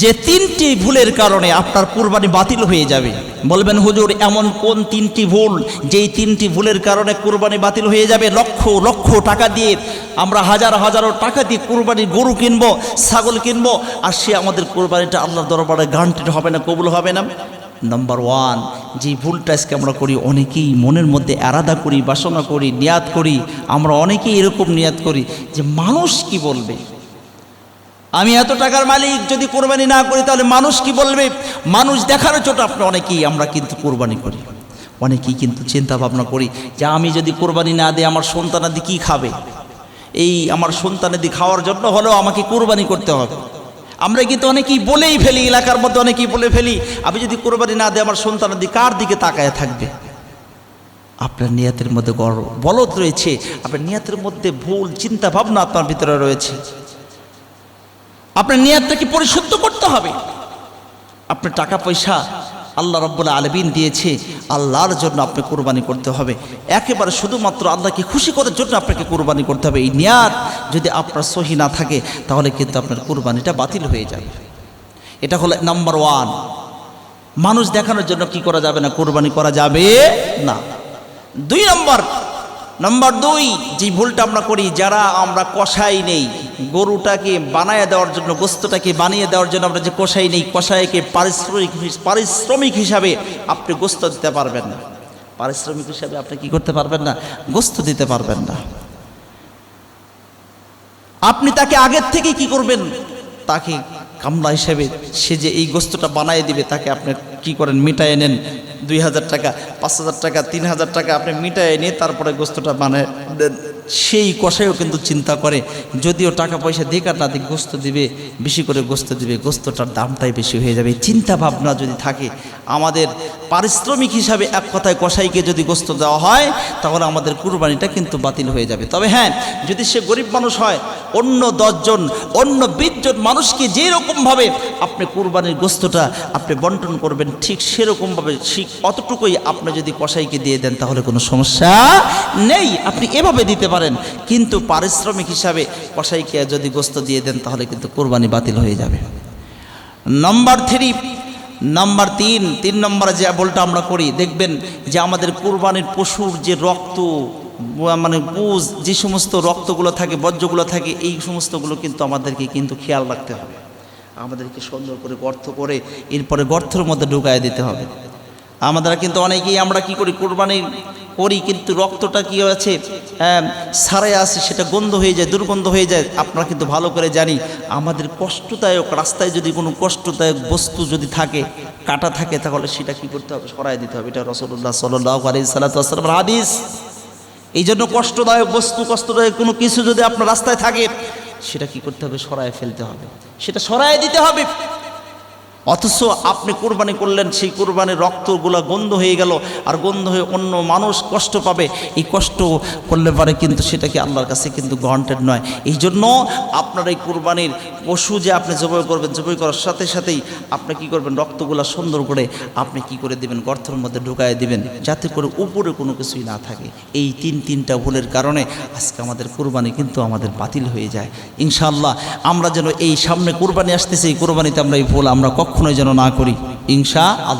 যে তিনটি ভুলের কারণে আপনার কুরবানি বাতিল হয়ে যাবে। বলবেন, হুজুর, এমন কোন তিনটি ভুল যেই তিনটি ভুলের কারণে কুরবানি বাতিল হয়ে যাবে? লক্ষ লক্ষ টাকা দিয়ে আমরা হাজার, হাজারো টাকা দিয়ে কুরবানির গরু কিনবো, ছাগল কিনবো, আর সে আমাদের কুরবানিটা আল্লাহ দরবারে গান্টেড হবে না, কবুল হবে না। নাম্বার ওয়ান যে ভুলটা আজকে আমরা করি, অনেকেই মনের মধ্যে আরাদা করি, বাসনা করি, নিয়াত করি। আমরা অনেকেই এরকম নিয়াত করি যে মানুষ কি বলবে? আমি এত টাকার মালিক, যদি কোরবানি না করি, তাহলে মানুষ কি বলবে? মানুষ দেখার চোট আপনি অনেকেই আমরা কিন্তু কোরবানি করি। অনেকেই কিন্তু চিন্তা ভাবনা করি যে আমি যদি কোরবানি না দিই, আমার সন্তানাদি কি খাবে? এই আমার সন্তানাদি খাওয়ার জন্য হলেও আমাকে কোরবানি করতে হবে। আমরা কিন্তু অনেকেই বলেই ফেলি, এলাকার মধ্যে অনেকেই বলে ফেলি, আমি যদি কোরবানি না দিই, আমার সন্তানাদি কার দিকে তাকায় থাকবে? আপনার নিয়াতের মধ্যে গর্ব বলদ রয়েছে, আপনার নিয়াতের মধ্যে ভুল চিন্তা ভাবনা আপনার ভিতরে রয়েছে। আপনার নিয়াতটাকে পরিশুদ্ধ করতে হবে। আপনার টাকা পয়সা আল্লাহ রব্বুল্লা আলবিন দিয়েছে, আল্লাহর জন্য আপনি কোরবানি করতে হবে। একেবারে শুধুমাত্র আল্লাহকে খুশি করার জন্য আপনাকে কোরবানি করতে হবে। এই নিয়াত যদি আপনার সহি না থাকে, তাহলে কিন্তু আপনার কোরবানিটা বাতিল হয়ে যাবে। এটা হলো নাম্বার ওয়ান। মানুষ দেখানোর জন্য কি করা যাবে না? কোরবানি করা যাবে না। দুই নম্বর নম্বর দুই, যে ভুলটা আমরা করি, যারা আমরা কষাই নেই, গরুটাকে বানায় দেওয়ার জন্য, গোস্তটাকে বানিয়ে দেওয়ার জন্য আমরা যে কষাই নেই, কষাইকে পারিশ্রমিক পারিশ্রমিক হিসাবে আপনি গোস্ত দিতে পারবেন না। পারিশ্রমিক হিসাবে আপনি কি করতে পারবেন না? গোস্ত দিতে পারবেন না। আপনি তাকে আগের থেকে কি করবেন? তাকে কামলা হিসেবে সে যে এই গোস্তটা বানিয়ে দিবে, তাকে আপনি কি করেন? মিটায় নেন। দুই হাজার টাকা, পাঁচ হাজার টাকা, তিন হাজার টাকা আপনি মিটায় নিয়ে তারপরে গোস্তটা বানিয়ে দেন। সেই কষাইও কিন্তু চিন্তা করে, যদিও টাকা পয়সা দিক আর না দিক, গোস্ত দিবে, বেশি করে গোস্ত দিবে, গোস্তটার দামটাই বেশি হয়ে যাবে। চিন্তা ভাবনা যদি থাকে, আমাদের পারিশ্রমিক হিসাবে এক কথায় কষাইকে যদি গোস্ত দেওয়া হয়, তাহলে আমাদের কুরবানিটা কিন্তু বাতিল হয়ে যাবে। তবে হ্যাঁ যদি সে গরিব মানুষ হয়, অন্য দশজন, অন্য বিশজন মানুষকে যেরকমভাবে আপনি কুরবানির গোস্তটা আপনি বন্টন করবেন, ঠিক সেরকমভাবে ঠিক অতটুকুই আপনি যদি কষাইকে দিয়ে দেন, তাহলে কোনো সমস্যা নেই। আপনি এভাবে দিতে পারেন। কিন্তু পারিশ্রমিক হিসাবে কষাইকে যদি গোস্ত দিয়ে দেন, তাহলে কিন্তু কোরবানি বাতিল হয়ে যাবে। নাম্বার থ্রি, নাম্বার তিন তিন নম্বরে যে বলটা আমরা করি, দেখবেন যে আমাদের কোরবানির পশুর যে রক্ত মানে পুজ যে সমস্ত রক্তগুলো থাকে, বর্জ্যগুলো থাকে, এই সমস্তগুলো কিন্তু আমাদেরকে কিন্তু খেয়াল রাখতে হবে। আমাদেরকে সুন্দর করে গর্ত করে, এরপরে গর্তের মধ্যে ঢুকায় দিতে হবে। আমাদের কিন্তু অনেকেই আমরা কি করি কোরবানি করি কিন্তু রক্তটা কি আছে? হ্যাঁ, সারে আসে সেটা গন্ধ হয়ে যায় দুর্গন্ধ হয়ে যায়। আপনারা কিন্তু ভালো করে জানি আমাদের কষ্টদায়ক রাস্তায় যদি কোনো কষ্টদায়ক বস্তু যদি থাকে কাটা থাকে তাহলে সেটা কি করতে হবে? সরাই দিতে হবে। এটা রসল্লাহ সাল্লাহ আলি সাল্লাম হাদিস। এই জন্য কষ্টদায়ক বস্তু কষ্টদায়ক কোনো কিছু যদি আপনার রাস্তায় থাকে সেটা কি করতে হবে? সরায় ফেলতে হবে। সেটা সরায় দিতে হবে। অথচ আপনি কোরবানি করলেন, সেই কোরবানির রক্তগুলো গন্ধ হয়ে গেল, আর গন্ধ হয়ে অন্য মানুষ কষ্ট পাবে। এই কষ্ট করলে পারে কিন্তু সেটা কি আল্লাহর কাছে কিন্তু গ্রন্টেড নয়। এই জন্য আপনার এই কোরবানির পশু যে আপনি জবাই করবেন, জবাই করার সাথে সাথেই আপনি কি করবেন, রক্তগুলো সুন্দর করে আপনি কি করে দিবেন, গর্তের মধ্যে ঢুকায় দিবেন, যাতে করে উপরে কোনো কিছুই না থাকে। এই তিন, তিনটা ভুলের কারণে আজকে আমাদের কোরবানি কিন্তু আমাদের বাতিল হয়ে যায়। ইনশাআল্লাহ, আমরা যেন এই সামনে কোরবানি আসতেছি, এই কোরবানিতে আমরা এই ভুল আমরা কখনোই যেন না করি। আল্লাহ।